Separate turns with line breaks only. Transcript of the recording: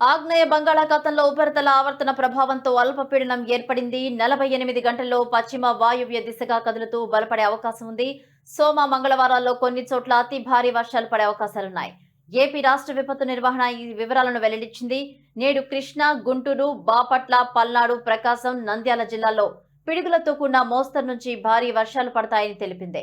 ఆగ్నేయ బంగాళాఖాతంలో ఉపరితల ఆవర్తన ప్రభావంతో అల్పపీడనం ఏర్పడింది. నలభై ఎనిమిది గంటల్లో పశ్చిమ వాయువ్య దిశగా కదులుతూ బలపడే అవకాశం ఉంది. సోమ మంగళవారాల్లో కొన్ని చోట్ల అతి భారీ వర్షాలు పడే అవకాశాలున్నాయి ఏపీ రాష్ట్ర విపత్తు నిర్వహణ ఈ వివరాలను వెల్లడించింది. నేడు కృష్ణా గుంటూరు బాపట్ల పల్నాడు ప్రకాశం నంద్యాల జిల్లాల్లో పిడుగులతో కూడిన మోస్తరు నుంచి భారీ వర్షాలు పడతాయని తెలిపింది.